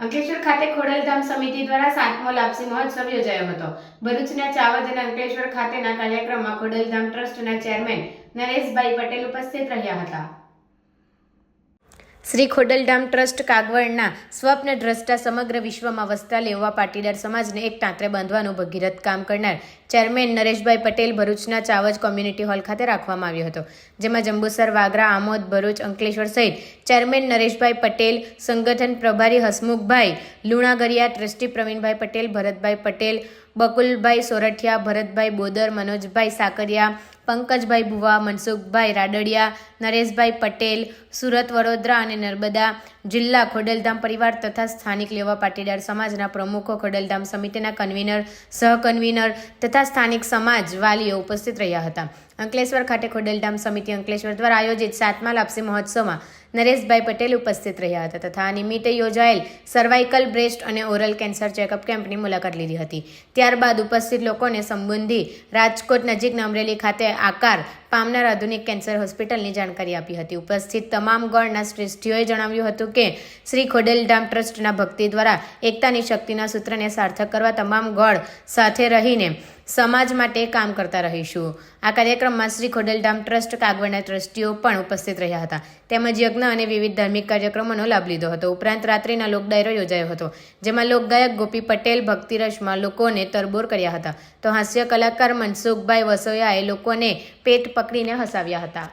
અંકલેશ્વર ખાતે ખોડલધામ સમિતિ દ્વારા સાતમો લાપસી મહોત્સવ યોજાયો હતો. ભરૂચના ચાવદ અને અંકલેશ્વર ખાતેના કાર્યક્રમમાં ખોડલધામ ટ્રસ્ટના ચેરમેન નરેશભાઈ પટેલ ઉપસ્થિત રહ્યા હતા. શ્રી ખોડલધામ ટ્રસ્ટ કાગવડના સ્વપ્ન દ્રષ્ટા સમગ્ર વિશ્વમાં વસતા લેવા પાટીદાર સમાજને એક ટાંતરે બાંધવાનું ભગીરથ કામ કરનાર ચેરમેન નરેશભાઈ પટેલ ભરૂચના ચાવજ કોમ્યુનિટી હોલ ખાતે રાખવામાં આવ્યો હતો, જેમાં જંબુસર, વાગરા, આમોદ, ભરૂચ, અંકલેશ્વર સહિત ચેરમેન નરેશભાઈ પટેલ, સંગઠન પ્રભારી હસમુખભાઈ, લુણાગરિયા, ટ્રસ્ટી પ્રવીણભાઈ પટેલ, ભરતભાઈ પટેલ બકુલભાઈ સોરઠિયા, ભરતભાઈ બોદર, મનોજભાઈ સાકરિયા, પંકજભાઈ ભુવા, મનસુખભાઈ રાડડિયા, નરેશભાઈ પટેલ, સુરત વડોદરા અને નર્મદા જિલ્લા ખોડલધામ પરિવાર તથા સ્થાનિક લેવા પાટીદાર સમાજના પ્રમુખો ખોડલધામ સમિતિના કન્વીનર, સહકન્વીનર તથા સ્થાનિક સમાજ વાલીઓ ઉપસ્થિત રહ્યા હતા. અંકલેશ્વર ખાતે ખોડલધામ સમિતિ અંકલેશ્વર દ્વારા આયોજિત સાતમા લાપસી મહોત્સવમાં નરેશભાઈ પટેલ ઉપસ્થિત રહ્યા હતા તથા આ નિમિત્તે યોજાયેલ સર્વાઇકલ બ્રેસ્ટ અને ઓરલ કેન્સર ચેકઅપ કેમ્પની મુલાકાત લીધી હતી. ત્યારબાદ ઉપસ્થિત લોકોને સંબંધી રાજકોટ નજીકના અમરેલી ખાતે આકાર પામનાર આધુનિક કેન્સર હોસ્પિટલની જાણકારી આપી હતી. ઉપસ્થિત તમામ ગણના શ્રેષ્ઠીઓએ જણાવ્યું હતું કે, શ્રી ખોડલધામ ટ્રસ્ટના ભક્તિ દ્વારા એકતાની શક્તિના સૂત્રને સાર્થક કરવા તમામ ગણ સાથે રહીને સમાજ માટે કામ કરતા રહીશું. આ કાર્યક્રમમાં શ્રી ખોડલધામ ટ્રસ્ટ કાગવડના ટ્રસ્ટીઓ પણ ઉપસ્થિત રહ્યા હતા. તેમજ યજ્ઞ અને વિવિધ ધાર્મિક કાર્યક્રમોનો લાભ લીધો હતો. ઉપરાંત રાત્રિના લોકડાયરો યોજાયો હતો, જેમાં લોકગાયક ગોપી પટેલ, ભક્તિરસમાં લોકોને તરબોર કર્યા હતા. તો હાસ્ય કલાકાર મનસુખભાઈ વસોયાએ લોકોને પેટ પકડીને હસાવ્યા હતા.